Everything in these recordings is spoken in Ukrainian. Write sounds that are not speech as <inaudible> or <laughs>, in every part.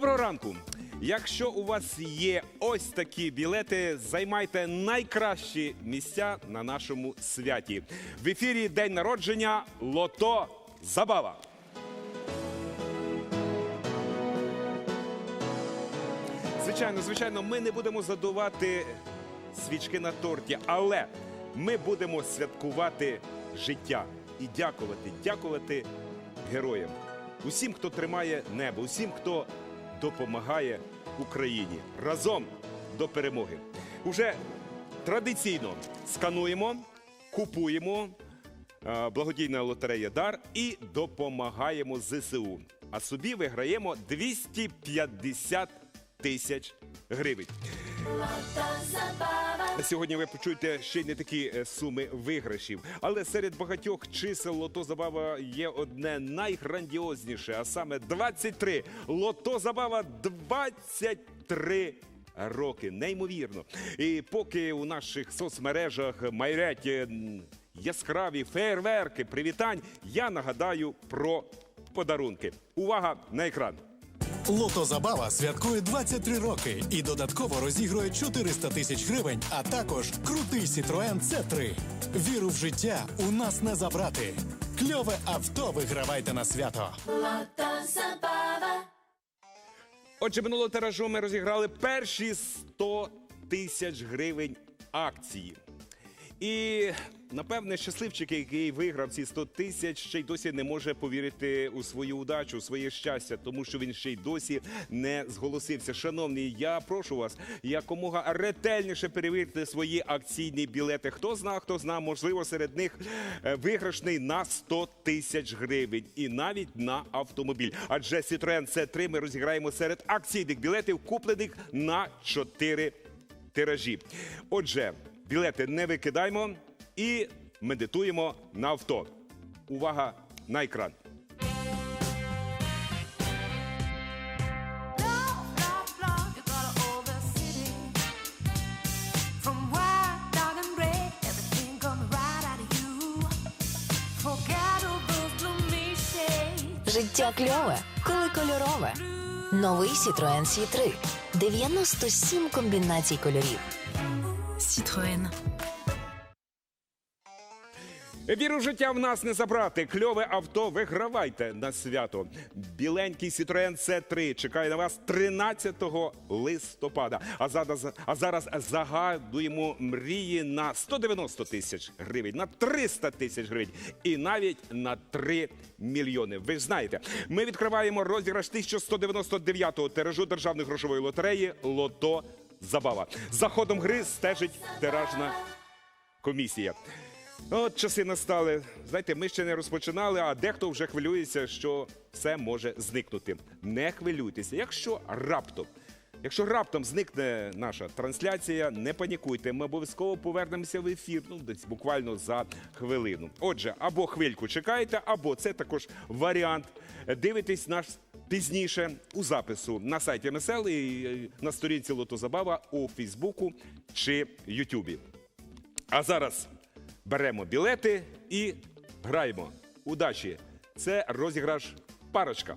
Доброго ранку! Якщо у вас є ось такі білети, займайте найкращі місця на нашому святі. В ефірі День народження Лото Забава. Звичайно, звичайно, ми не будемо задувати свічки на торті, але ми будемо святкувати життя і дякувати, дякувати героям, усім, хто тримає небо, усім, хто допомагає Україні разом до перемоги. Уже традиційно скануємо, купуємо е, благодійна лотерея Дар і допомагаємо ЗСУ. А собі виграємо 250 тисяч гривень. Сьогодні ви почуєте ще й не такі е, суми виграшів, але серед багатьох чисел лото забава є одне найграндіозніше, а саме 23. Лото забава 23 роки. Неймовірно. І поки у наших соцмережах майрять е, яскраві фейерверки, привітань, я нагадаю про подарунки. Увага на екран. Лото Забава святкує 23 роки і додатково розігрує 400 тисяч гривень, а також крутий Citroen C3. Віру в життя у нас не забрати. Кльове авто вигравайте на свято. Отже, минулого тиражу ми розіграли перші 100 тисяч гривень акції. І напевне, щасливчик, який виграв ці 100 тисяч, ще й досі не може повірити у свою удачу, у своє щастя, тому що він ще й досі не зголосився. Шановні, я прошу вас якомога ретельніше перевірити свої акційні білети. Хто зна, хто зна, можливо, серед них е, виграшний на 100 тисяч гривень і навіть на автомобіль. Адже Citroen C3 ми розіграємо серед акційних білетів, куплених на 4 тиражі. Отже, білети не викидаємо і медитуємо на авто. Увага на екран. Життя кльове, коли кольорове. Новий Citroen C3. 97 комбінацій кольорів. Citroen. Віру життя в нас не забрати. Кльове авто вигравайте на свято. Біленький Citroen C3 чекає на вас 13 листопада. А зараз, а зараз загадуємо мрії на 190 тисяч гривень, на 300 тисяч гривень і навіть на 3 мільйони. Ви ж знаєте, ми відкриваємо розіграш 1199-го тиражу державної грошової лотереї Лото Забава. За ходом гри стежить тиражна комісія. От часи настали. Знаєте, ми ще не розпочинали, а дехто вже хвилюється, що все може зникнути. Не хвилюйтеся. Якщо раптом, якщо раптом зникне наша трансляція, не панікуйте. Ми обов'язково повернемося в ефір. Ну, десь буквально за хвилину. Отже, або хвильку чекаєте, або це також варіант. Дивитесь наш пізніше у запису на сайті МСЛ і е, на сторінці Лотозабава у Фейсбуку чи Ютубі. А зараз беремо білети і граємо. Удачі! Це розіграш парочка.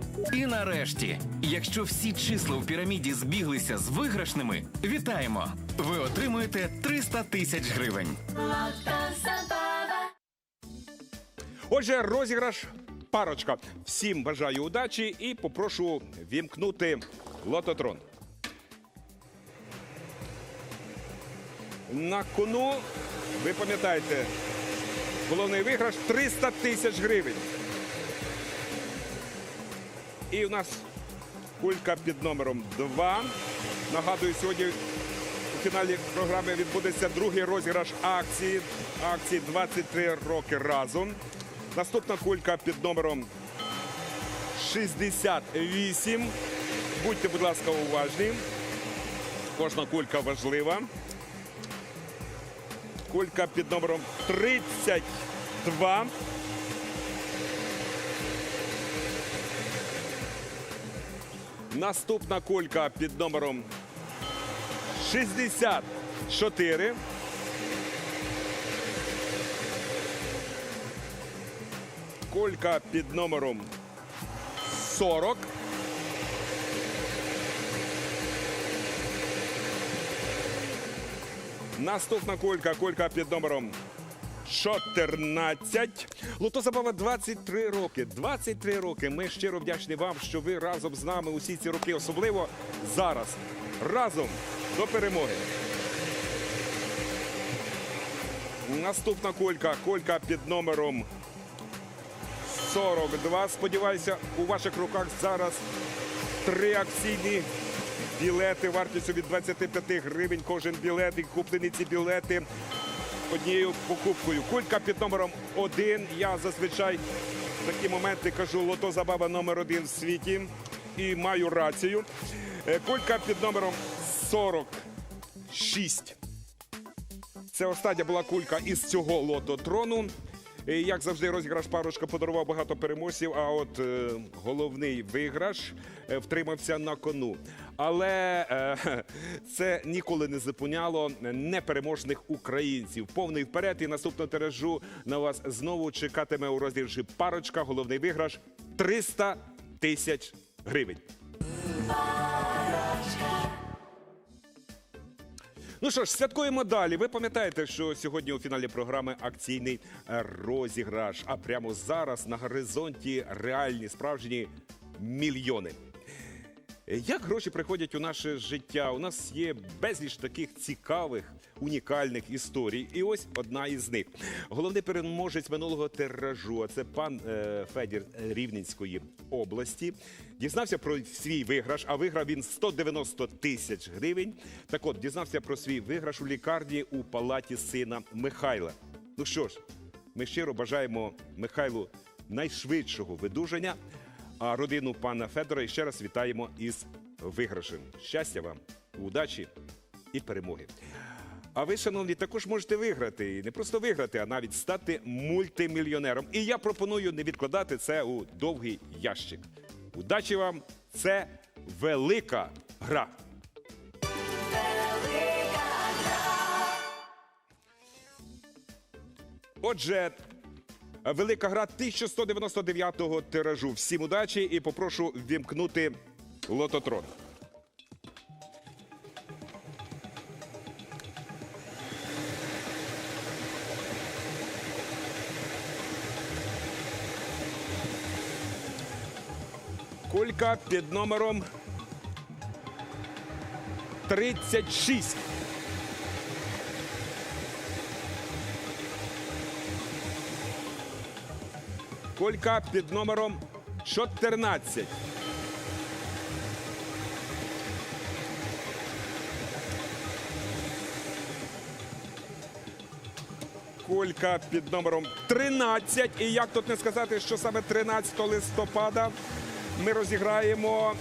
І нарешті, якщо всі числа у піраміді збіглися з виграшними, вітаємо! Ви отримуєте 300 тисяч гривень. Отже, розіграш парочка. Всім бажаю удачі і попрошу вімкнути лототрон. На кону, ви пам'ятаєте, головний виграш 300 тисяч гривень. І у нас кулька під номером 2. Нагадую, сьогодні у фіналі програми відбудеться другий розіграш акції. Акції 23 роки разом. Наступна кулька під номером 68. Будьте, будь ласка, уважні. Кожна кулька важлива. Кулька під номером 32. Наступна кулька під номером 64. Колька під номером 40. Наступна колька, колька під номером 14. Лотозабава 23 роки. 23 роки. Ми щиро вдячні вам, що ви разом з нами усі ці роки, особливо зараз. Разом до перемоги. Наступна колька, колька під номером 42. Сподіваюся, у ваших руках зараз три акційні білети вартістю від 25 гривень. Кожен білет і куплені ці білети однією покупкою. Кулька під номером один. Я зазвичай в такі моменти кажу лото забава номер один в світі і маю рацію. Е, Кулька під номером 46. Це остання була кулька із цього лототрону. Як завжди, розіграш парочка подарував багато переможців, а от е, головний виграш е, втримався на кону. Але е, <laughs> це ніколи не зупиняло непереможних українців. Повний вперед і наступного тиражу на вас знову чекатиме у розіграші парочка. Головний виграш 300 тисяч гривень. Ну що ж, святкуємо далі. Ви пам'ятаєте, що сьогодні у фіналі програми акційний е, розіграш. А прямо зараз на горизонті реальні справжні мільйони. Як гроші приходять у наше життя? У нас є безліч таких цікавих, унікальних історій. І ось одна із них. Головний переможець минулого тиражу, це пан е, Федір Рівненської області. Дізнався про свій виграш, а виграв він 190 тисяч гривень. Так от, дізнався про свій виграш у лікарні у палаті сина Михайла. Ну що ж, ми щиро бажаємо Михайлу найшвидшого видужання. А родину пана Федора ще раз вітаємо із виграшем. Щастя вам, удачі і перемоги. А ви, шановні, також можете виграти. І не просто виграти, а навіть стати мультимільйонером. І я пропоную не відкладати це у довгий ящик. Удачі вам! Це велика гра. Отже, велика гра 1199-го тиражу. Всім удачі і попрошу вімкнути лототрон. Кулька під номером 36. Колька під номером 14. Колька під номером 13. І як тут не сказати, що саме 13 листопада ми розіграємо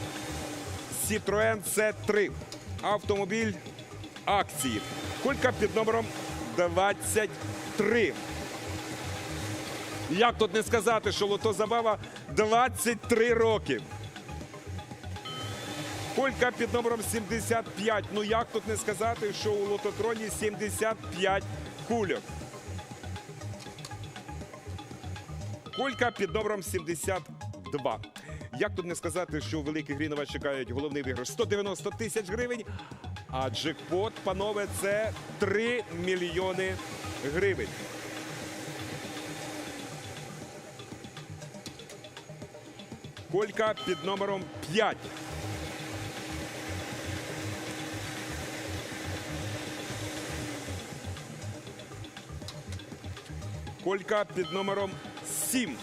Citroen C3. Автомобіль акції. Кулька під номером 23. Як тут не сказати, що лото забава 23 роки. Кулька під номером 75. Ну як тут не сказати, що у лототроні 75 кульок. Кулька під номером 72. Як тут не сказати, що у великій грі на вас чекають головний виграш 190 тисяч гривень, а джекпот, панове, це 3 мільйони гривень. Колька під номером 5. Колька під номером 7.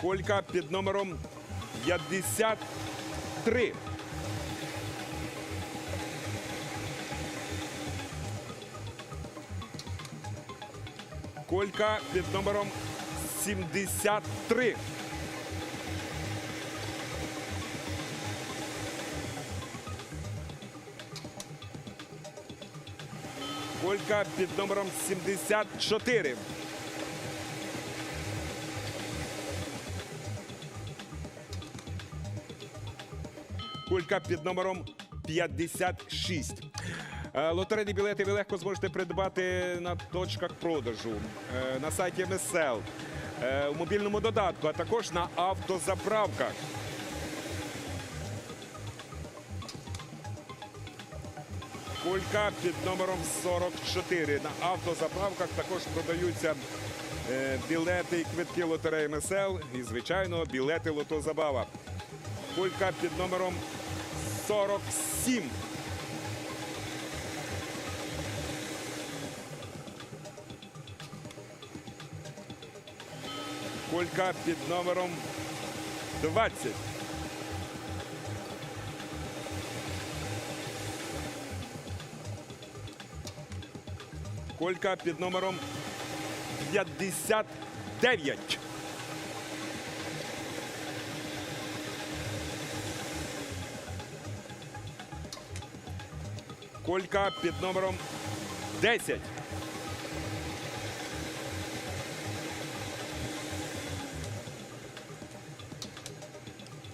Колька під номером 53. Колька під номером 73. Колька під номером 74. Кулька під номером 56. Е, Лотерейні білети ви легко зможете придбати на точках продажу, е, на сайті МСЛ, е, у мобільному додатку, а також на автозаправках. Кулька під номером 44. На автозаправках також продаються білети і квитки лотереї МСЛ і, звичайно, білети Лото Забава. Кулька під номером 47. Кулька під номером 20. Колька під номером 59. Колька під номером 10.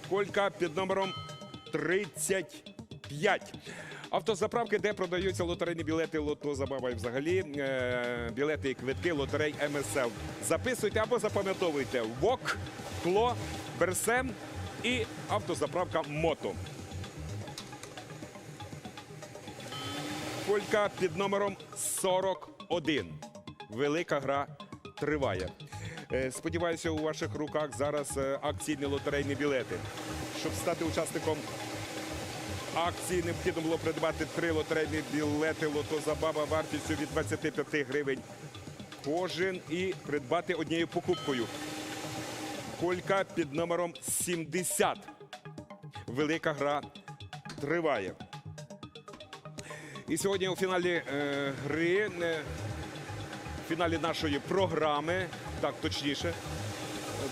Колька під номером 35. Автозаправки, де продаються лотерейні білети Лото Забава і взагалі е, білети і квитки лотерей МСЛ. Записуйте або запам'ятовуйте ВОК, Кло, Берсем і автозаправка Мото. Колька під номером 41. Велика гра триває. Е, Сподіваюся, у ваших руках зараз е, акційні лотерейні білети. Щоб стати учасником акції, необхідно було придбати три лотерейні білети Лото Забава вартістю від 25 гривень кожен і придбати однією покупкою. Колька під номером 70. Велика гра триває. І сьогодні у фіналі е, гри, е, фіналі нашої програми, так точніше,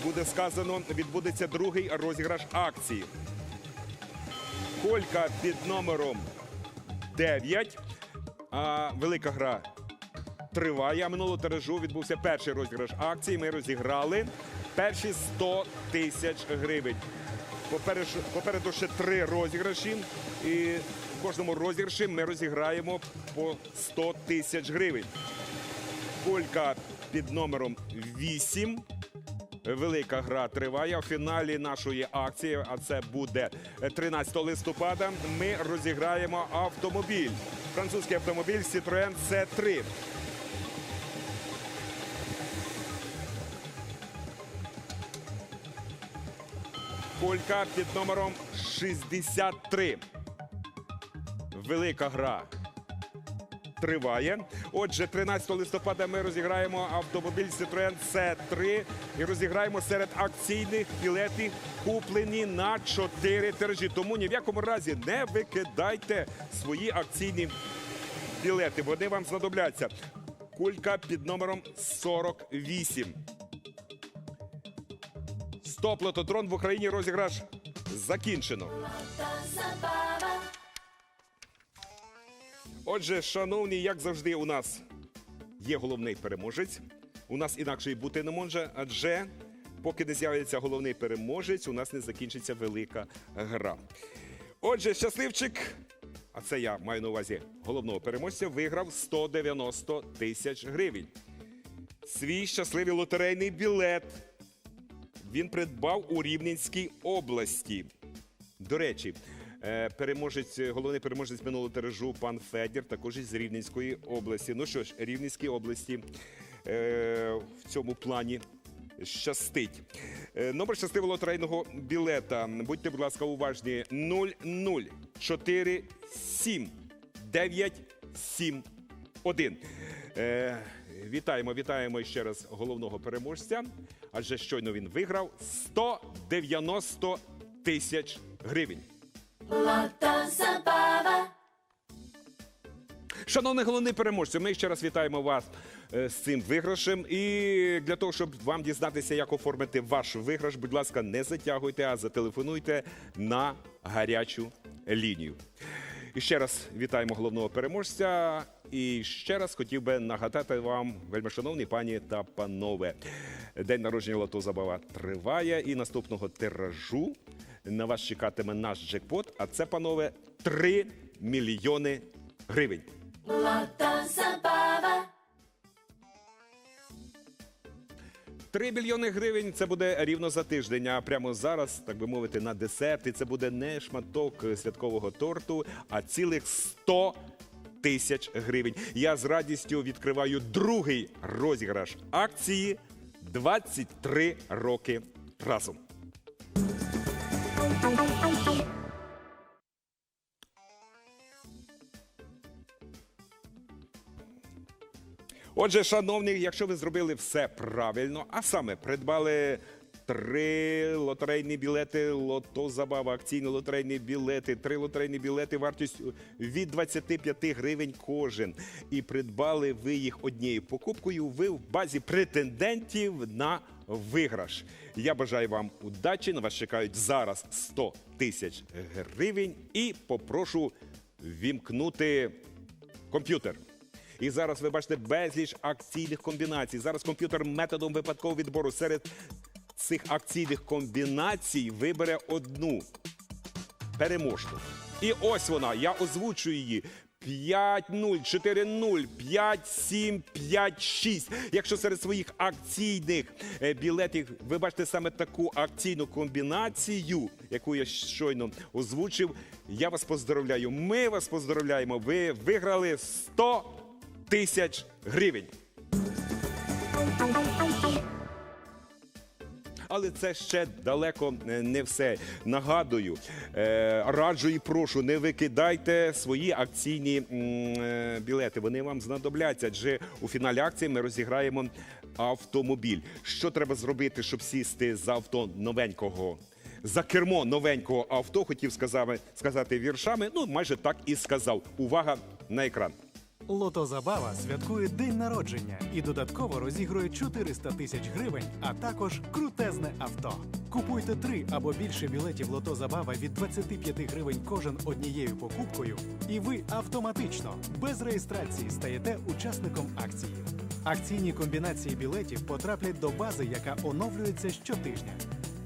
буде сказано, відбудеться другий розіграш акції. Колька під номером 9. А велика гра триває. А минулого тиражу відбувся перший розіграш акції. Ми розіграли перші 100 тисяч гривень. Попереду ще три розіграші. І в кожному розіграші ми розіграємо по 100 тисяч гривень. Колька під номером 8. Велика гра триває. У фіналі нашої акції, а це буде 13 листопада. Ми розіграємо автомобіль. Французький автомобіль Citroën C3. Колька під номером 63. Велика гра триває. Отже, 13 листопада ми розіграємо автомобіль Citroën C3 і розіграємо серед акційних білетів, куплені на 4 тиражі. Тому ні в якому разі не викидайте свої акційні білети. Вони вам знадобляться. Кулька під номером 48. Стоп, лототрон в Україні розіграш закінчено. Отже, шановні, як завжди, у нас є головний переможець. У нас інакше й бути не може, адже поки не з'явиться головний переможець, у нас не закінчиться велика гра. Отже, щасливчик, а це я маю на увазі головного переможця, виграв 190 тисяч гривень. Свій щасливий лотерейний білет він придбав у Рівненській області. До речі, переможець, головний переможець минулого тиражу пан Федір, також із Рівненської області. Ну що ж, Рівненській області е, в цьому плані щастить. Е, Номер щасливого лотерейного білета. Будьте, будь ласка, уважні. 0047971. Е, вітаємо, вітаємо ще раз головного переможця. Адже щойно він виграв 190 тисяч гривень. Шановний головний переможця, ми ще раз вітаємо вас е, з цим виграшем. І для того, щоб вам дізнатися, як оформити ваш виграш, будь ласка, не затягуйте, а зателефонуйте на гарячу лінію. І ще раз вітаємо головного переможця. І ще раз хотів би нагадати вам, вельмишановні пані та панове, день народження Лото Забава триває, і наступного тиражу на вас чекатиме наш джекпот. А це, панове, 3 мільйони гривень. Три мільйони гривень це буде рівно за тиждень. А прямо зараз, так би мовити, на десерт. І це буде не шматок святкового торту, а цілих 100 тисяч гривень. Я з радістю відкриваю другий розіграш акції 23 роки разом. Отже, шановні, якщо ви зробили все правильно, а саме придбали три лотерейні білети, лото забава, акційні лотерейні білети, три лотерейні білети вартістю від 25 гривень кожен. І придбали ви їх однією покупкою. Ви в базі претендентів на виграш. Я бажаю вам удачі. На вас чекають зараз 100 тисяч гривень. І попрошу вімкнути комп'ютер. І зараз ви бачите безліч акційних комбінацій. Зараз комп'ютер методом випадкового відбору серед цих акційних комбінацій вибере одну переможку. І ось вона. Я озвучую її. 5-0, 4-0, 5-7, 5-6. Якщо серед своїх акційних е, білетів ви бачите саме таку акційну комбінацію, яку я щойно озвучив, я вас поздравляю. Ми вас поздравляємо. Ви виграли 100 тисяч гривень. Але це ще далеко е, не все. Нагадую, е, раджу і прошу, не викидайте свої акційні е, білети. Вони вам знадобляться, адже у фіналі акції ми розіграємо автомобіль. Що треба зробити, щоб сісти за авто новенького? За кермо новенького авто хотів сказати, сказати віршами. Ну, майже так і сказав. Увага на екран. Лото Забава святкує день народження і додатково розігрує 400 тисяч гривень, а також крутезне авто. Купуйте три або більше білетів Лото Забава від 25 гривень кожен однією покупкою, і ви автоматично без реєстрації стаєте учасником акції. Акційні комбінації білетів потраплять до бази, яка оновлюється щотижня.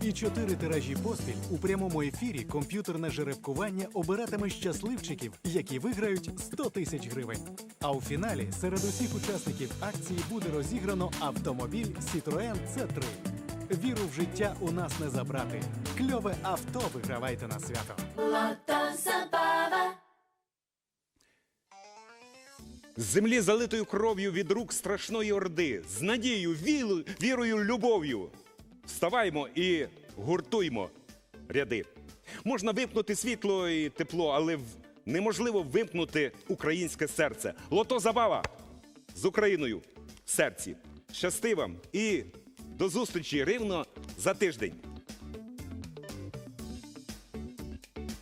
І чотири тиражі поспіль у прямому ефірі комп'ютерне жеребкування обиратиме щасливчиків, які виграють 100 тисяч гривень. А у фіналі серед усіх учасників акції буде розіграно автомобіль Citroën C3. Віру в життя у нас не забрати. Кльове авто вигравайте на свято. З землі залитою кров'ю від рук страшної орди, з надією, вілу- вірою, любов'ю. Вставаймо і гуртуймо ряди. Можна вимкнути світло і тепло, але неможливо вимкнути українське серце. Лото забава з Україною в серці. Щасти вам і до зустрічі рівно за тиждень.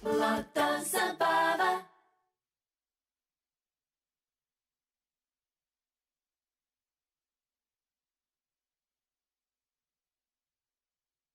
Lata Sabah.